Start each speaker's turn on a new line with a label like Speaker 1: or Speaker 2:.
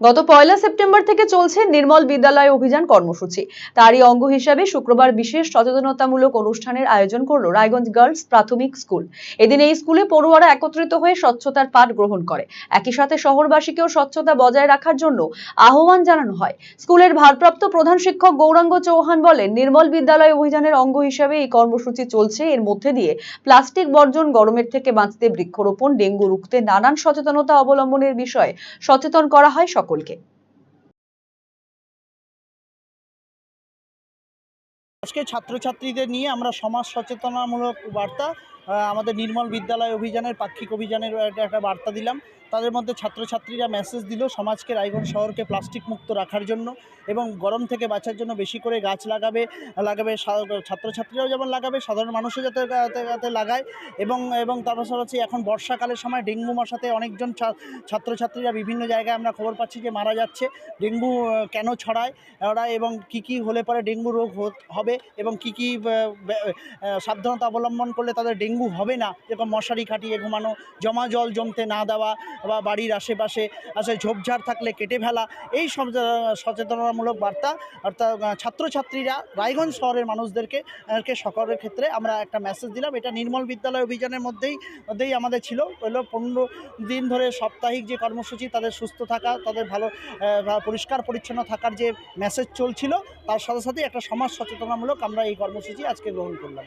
Speaker 1: গত পয়লা সেপ্টেম্বর থেকে চলছে নির্মল বিদ্যালয় অভিযান কর্মসূচি। তারই অঙ্গ হিসাবে শুক্রবার বিশেষ সচেতনতামূলক অনুষ্ঠানের আয়োজন করল রায়গঞ্জ গার্লস প্রাথমিক স্কুল। এদিন এই স্কুলে পড়ুয়ারা একত্রিত হয়ে স্বচ্ছতার পাঠ গ্রহণ করে। একই সাথে শহরবাসীকেও স্বচ্ছতা বজায় রাখার জন্য আহ্বান জানানো হয়। স্কুলের ভারপ্রাপ্ত প্রধান শিক্ষক গৌরাঙ্গ চৌহান বলেন, নির্মল বিদ্যালয় অভিযানের অঙ্গ হিসাবে এই কর্মসূচি চলছে। এর মধ্যে দিয়ে প্লাস্টিক বর্জন গরমের থেকে বাঁচতে বৃক্ষরোপণ, ডেঙ্গু রুখতে নানান সচেতনতা অবলম্বনের বিষয়ে সচেতন করা হয় সকলকে।
Speaker 2: আজকে ছাত্রছাত্রীদের নিয়ে আমরা সমাজ সচেতনামূলক বার্তা আমাদের নির্মল বিদ্যালয় অভিযানের পাক্ষিক অভিযানের একটা বার্তা দিলাম। তাদের মধ্যে ছাত্রছাত্রীরা মেসেজ দিল, সমাজকে রায়গঞ্জ শহরকে প্লাস্টিক মুক্ত রাখার জন্য এবং গরম থেকে বাঁচার জন্য বেশি করে গাছ লাগাবে লাগাবে ছাত্রছাত্রীরাও যেমন লাগাবে, সাধারণ মানুষও যাতে যাতে লাগায় এবং এবং তার পাশাপাশি এখন বর্ষাকালের সময় ডেঙ্গু মশাতে অনেকজন ছাত্রছাত্রীরা বিভিন্ন জায়গায় আমরা খবর পাচ্ছি যে মারা যাচ্ছে। ডেঙ্গু কেন ছড়ায় ওরা এবং কি কি হলে পরে ডেঙ্গু রোগ হবে এবং কি কি সাবধানতা অবলম্বন করলে তাদের ডেঙ্গু হবে না, যেরকম মশারি খাটিয়ে ঘুমানো, জমা জল জমতে না দেওয়া বা বাড়ির আশেপাশে আসলে ঝোপঝাড় থাকলে কেটে ফেলা, এই সব সচেতনতামূলক বার্তা, অর্থাৎ ছাত্রছাত্রীরা রায়গঞ্জ শহরের মানুষদেরকে সকলের ক্ষেত্রে আমরা একটা মেসেজ দিলাম। এটা নির্মল বিদ্যালয় অভিযানের মধ্যেই মধ্যেই আমাদের ছিল। হলো পনেরো দিন ধরে সাপ্তাহিক যে কর্মসূচি, তাদের সুস্থ থাকা, তাদের ভালো পরিষ্কার পরিচ্ছন্ন থাকার যে মেসেজ চলছিল, তার সাথে সাথে একটা সমাজ সচেতনামূলক আমরা এই কর্মসূচি আজকে গ্রহণ করলাম।